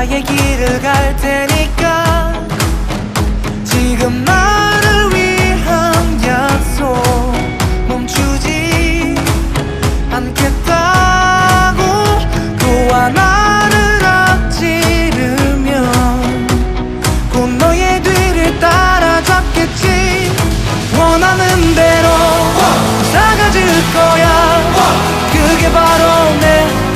나의 길을 갈 테니까